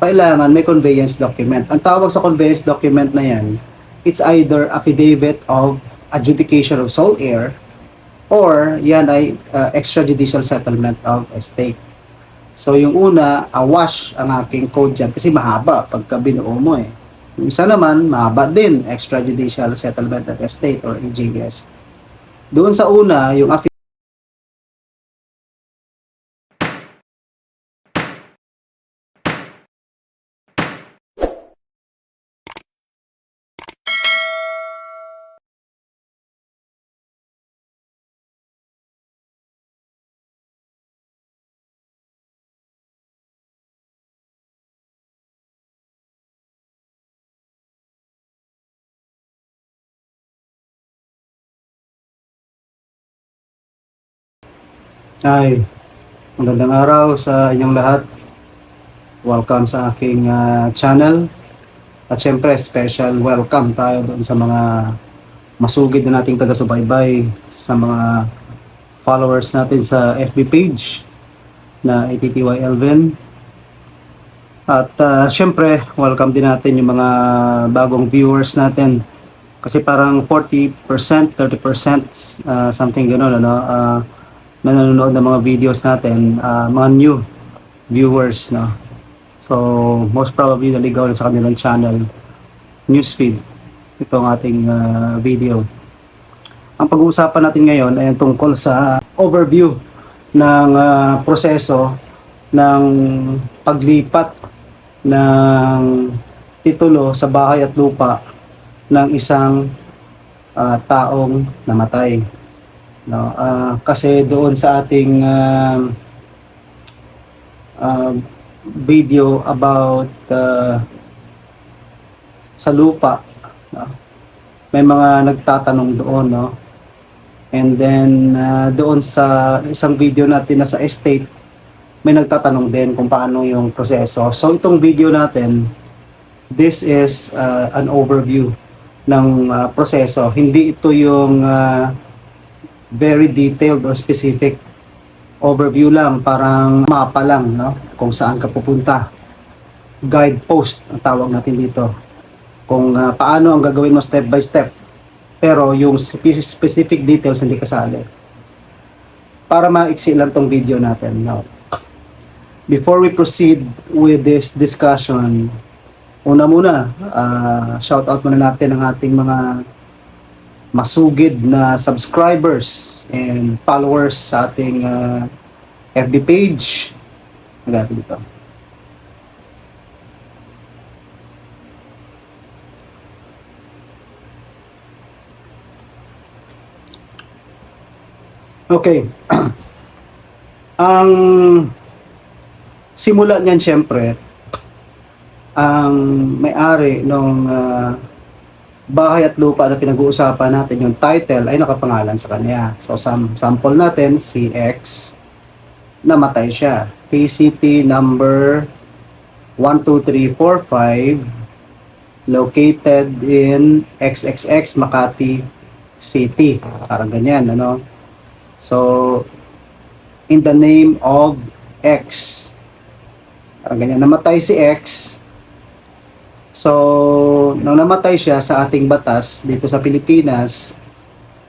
kailangan may conveyance document. Ang tawag sa conveyance document na yan, it's either affidavit of adjudication of sole heir or yan ay uh, extrajudicial settlement of estate. So yung una, awash ang aking code dyan kasi mahaba pagka binuo mo eh. Yung isa naman, mahaba din, extrajudicial settlement of estate or EJS. Doon sa una, yung affidavit Ay, magandang araw sa inyong lahat. Welcome sa aking ah, channel. At syempre, special welcome tayo doon sa mga masugid na nating taga-subaybay, sa mga followers natin sa FB page na ATTY Elvin. At ah, syempre, welcome din natin yung mga bagong viewers natin. Kasi parang 40%, 30%, ah, something gano'n, ano, ah, na nanonood ng mga videos natin, ah, mga new viewers, no? So, most probably naligaw na sa kanilang channel, newsfeed, itong ating ah, video. Ang pag-uusapan natin ngayon ay tungkol sa overview ng ah, proseso ng paglipat ng titulo sa bahay at lupa ng isang ah, taong namatay no? Ah, kasi doon sa ating um, um, video about uh, sa lupa no? may mga nagtatanong doon no? And then ah, doon sa isang video natin na sa estate may nagtatanong din kung paano yung proseso. So itong video natin this is ah, an overview ng ah, proseso. Hindi ito yung ah, very detailed or specific overview lang, parang mapa lang, no? Kung saan ka pupunta. Guidepost ang tawag natin dito. Kung ah, paano ang gagawin mo step by step. Pero yung spe- specific details hindi kasali. Para maiksi lang tong video natin. No? Before we proceed with this discussion, una muna, ah, shout out muna natin ang ating mga masugid na subscribers and followers sa ating uh, FB page. Agad dito. Okay. ang simula niyan syempre ang may-ari nung ah, bahay at lupa na pinag-uusapan natin, yung title ay nakapangalan sa kanya. So, sam sample natin, si X, namatay siya. PCT number 12345, located in XXX Makati City. Parang ganyan, ano? So, in the name of X. Parang ganyan. Namatay si X, So, nung namatay siya sa ating batas dito sa Pilipinas,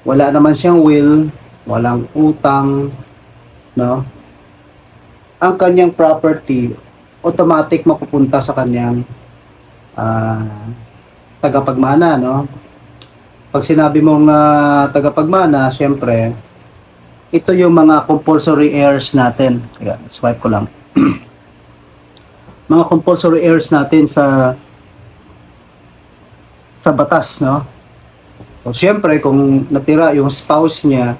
wala naman siyang will, walang utang, no? Ang kanyang property automatic mapupunta sa kanyang ah, tagapagmana, no? Pag sinabi mong ah, tagapagmana, syempre, ito yung mga compulsory heirs natin. Kaya, swipe ko lang. mga compulsory heirs natin sa sa batas, no? So, syempre, kung natira yung spouse niya,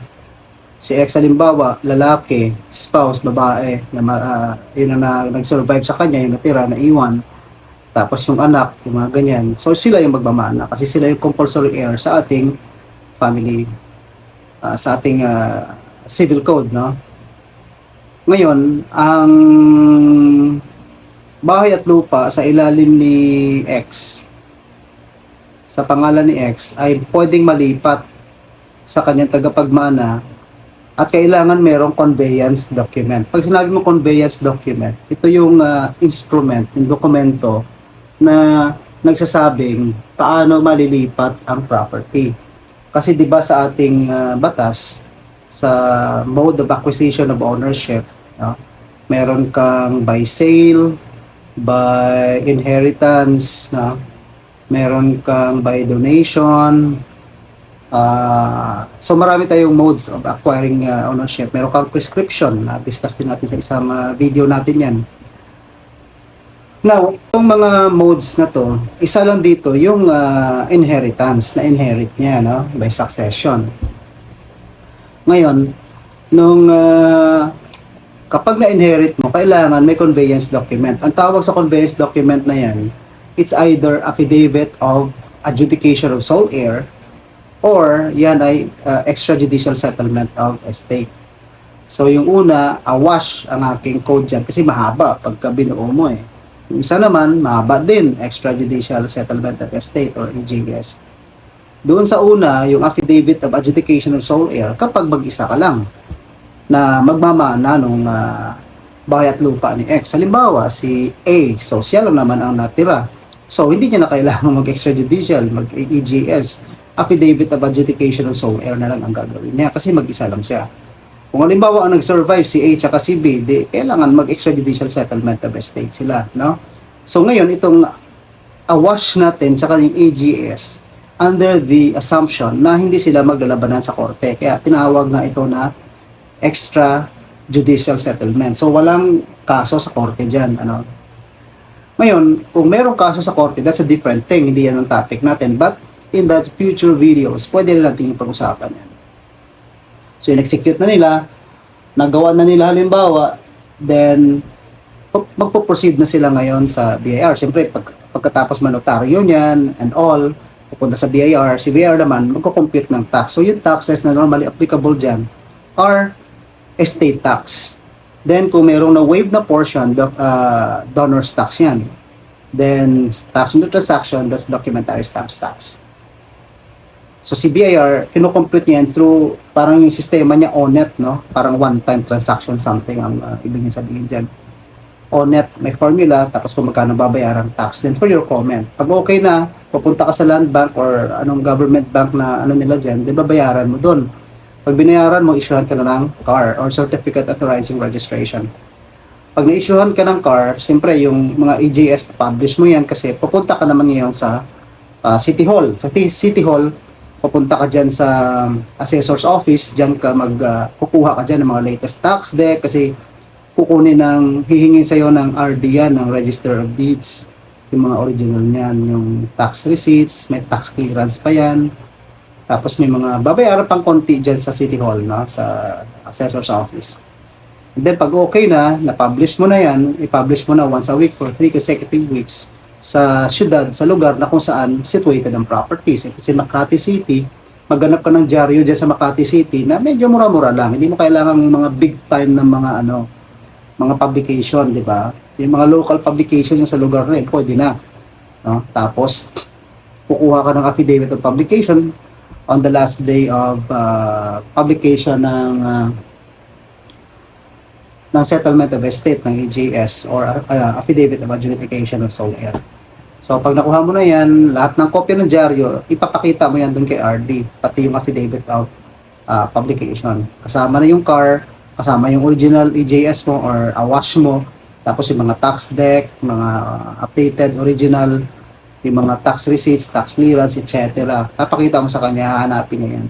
si ex halimbawa, lalaki, spouse, babae, na, ah, yun na, nag-survive sa kanya, yung natira, na iwan, tapos yung anak, yung mga ganyan. So, sila yung magmamana kasi sila yung compulsory heir sa ating family, ah, sa ating ah, civil code, no? Ngayon, ang bahay at lupa sa ilalim ni X sa pangalan ni X ay pwedeng malipat sa kanyang tagapagmana at kailangan merong conveyance document. Pag sinabi mo conveyance document, ito yung ah, instrument, yung dokumento na nagsasabing paano malilipat ang property. Kasi 'di ba sa ating ah, batas sa mode of acquisition of ownership, no? meron kang by sale, by inheritance, no? Meron kang by donation, Ah, so marami tayong modes of acquiring uh, ownership. Meron kang prescription na discuss din natin sa isang uh, video natin 'yan. Now, itong mga modes na to, isa lang dito yung uh, inheritance na inherit niya no by succession. Ngayon, nung uh, kapag na-inherit mo, kailangan may conveyance document. Ang tawag sa conveyance document na 'yan, it's either affidavit of adjudication of sole heir or yan ay uh, extrajudicial settlement of estate. So yung una, awash ang aking code dyan kasi mahaba pagka binuo mo eh. Yung isa naman, mahaba din, extrajudicial settlement of estate or EJS. Doon sa una, yung affidavit of adjudication of sole heir, kapag mag-isa ka lang na magmamana nung uh, bayat lupa ni X. Halimbawa, si A, social lang naman ang natira. So, hindi niya na kailangan mag-extrajudicial, mag-EJS affidavit of adjudication of sole na lang ang gagawin niya kasi mag-isa lang siya. Kung halimbawa ang nag-survive si A at si B, di, kailangan mag-extrajudicial settlement of estate sila, no? So ngayon, itong awash natin tsaka yung AGS under the assumption na hindi sila maglalabanan sa korte. Kaya tinawag na ito na extra judicial settlement. So walang kaso sa korte dyan. Ano? Ngayon, kung merong kaso sa korte, that's a different thing. Hindi yan ang topic natin. But in the future videos, pwede rin natin ipag-usapan yan. So, in-execute na nila, nagawa na nila halimbawa, then, magpo-proceed na sila ngayon sa BIR. Siyempre, pag, pagkatapos manotaryo niyan and all, pupunta sa BIR, si BIR naman, magko-compute ng tax. So, yung taxes na normally applicable dyan are estate tax. Then, kung mayroong na-waive na portion, do, uh, donor's tax yan. Then, tax on the transaction, that's documentary stamp tax. So si BIR, kinocompute niya yan through parang yung sistema niya ONET, no? Parang one-time transaction something ang uh, ibig niya sabihin dyan. ONET, may formula, tapos kung magkano babayaran tax. Then for your comment, pag okay na, pupunta ka sa land bank or anong government bank na ano nila dyan, then babayaran mo doon. Pag binayaran mo, issuehan ka na ng CAR or Certificate Authorizing Registration. Pag na-issuehan ka ng CAR, siyempre yung mga EJS, publish mo yan kasi pupunta ka naman ngayon sa uh, City Hall. Sa City Hall, pupunta ka dyan sa assessor's office, dyan ka mag, uh, ka dyan ng mga latest tax deck kasi kukunin ng, hihingin sa'yo ng RD yan, ng Register of Deeds, yung mga original niyan, yung tax receipts, may tax clearance pa yan, tapos may mga babayaran pang konti dyan sa City Hall, no? sa assessor's office. And then pag okay na, na-publish mo na yan, i-publish mo na once a week for 3 consecutive weeks, sa syudad, sa lugar na kung saan situated ang properties. Eh, kasi Makati City, maghanap ka ng dyaryo dyan sa Makati City na medyo mura-mura lang. Hindi mo kailangan mga big time ng mga ano, mga publication, di ba? Yung mga local publication yung sa lugar na yun, pwede na. No? Tapos, kukuha ka ng affidavit of publication on the last day of uh, publication ng uh, ng settlement of estate ng EJS or uh, affidavit of adjudication of sole heir. So pag nakuha mo na yan, lahat ng kopya ng dyaryo, ipapakita mo yan dun kay RD, pati yung affidavit of uh, publication. Kasama na yung car, kasama yung original EJS mo or awash mo, tapos yung mga tax deck, mga updated original, yung mga tax receipts, tax clearance, etc. Papakita mo sa kanya, hahanapin niya yan.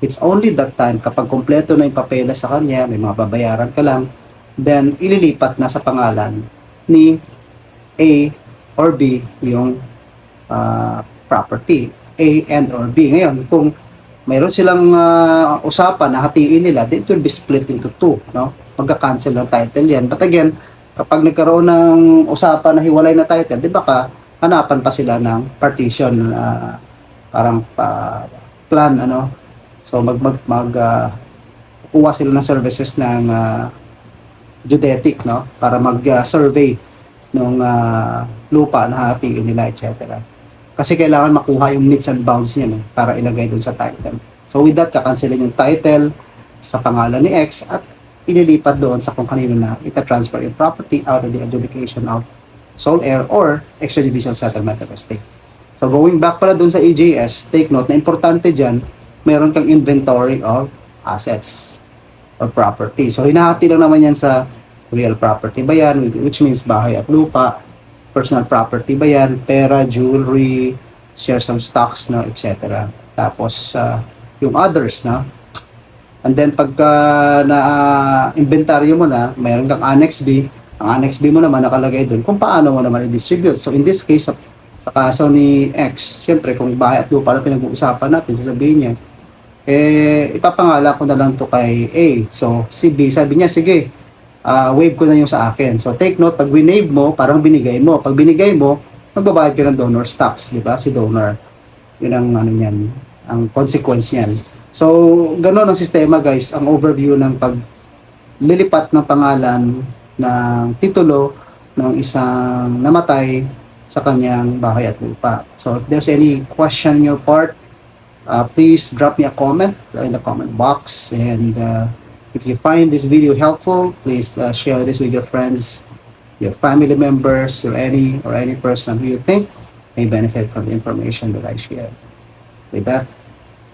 It's only that time, kapag kompleto na yung papeles sa kanya, may mga babayaran ka lang, then ililipat na sa pangalan ni A or B yung uh, property A and or B. Ngayon, kung mayroon silang uh, usapan na hatiin nila, it will be split into two. No? Magka-cancel ng title yan. But again, kapag nagkaroon ng usapan na hiwalay na title, di ba ka, hanapan pa sila ng partition, uh, parang uh, plan, ano. So, mag, mag, mag uh, kuha sila ng services ng uh, geodetic, no? Para mag-survey ng uh, lupa na hatiin nila, etc. Kasi kailangan makuha yung needs and bounds niya eh, para ilagay dun sa title. So with that, kakansilin yung title, sa pangalan ni X at ililipat doon sa kung kanino na ita-transfer yung property out of the adjudication of sole heir or extrajudicial settlement of estate. So going back pala doon sa AJS, take note na importante dyan, meron kang inventory of assets or property. So hinahati lang naman yan sa real property ba yan, which means bahay at lupa, personal property ba yan, pera, jewelry, shares of stocks, no, etc. Tapos, uh, yung others, no? And then, pagka na-inventaryo mo na, mayroon kang Annex B, ang Annex B mo naman nakalagay doon kung paano mo naman i-distribute. So, in this case, sa, sa kaso ni X, syempre, kung bahay at lupa na pinag-uusapan natin, sasabihin niya, eh, ipapangala ko na lang to kay A. So, si B, sabi niya, sige, ah wave ko na yung sa akin. So, take note, pag winave mo, parang binigay mo. Pag binigay mo, magbabayad ka ng donor stocks, di ba? Si donor. Yun ang ano niyan, ang consequence niyan. So, ganun ang sistema guys, ang overview ng paglilipat ng pangalan ng titulo ng isang namatay sa kanyang bahay at lupa. So, if there's any question on your part, uh, please drop me a comment in the comment box. And uh, if you find this video helpful, please uh, share this with your friends, your family members, or any or any person who you think may benefit from the information that I share. With that,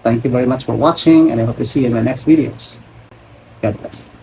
thank you very much for watching, and I hope to see you in my next videos. God bless.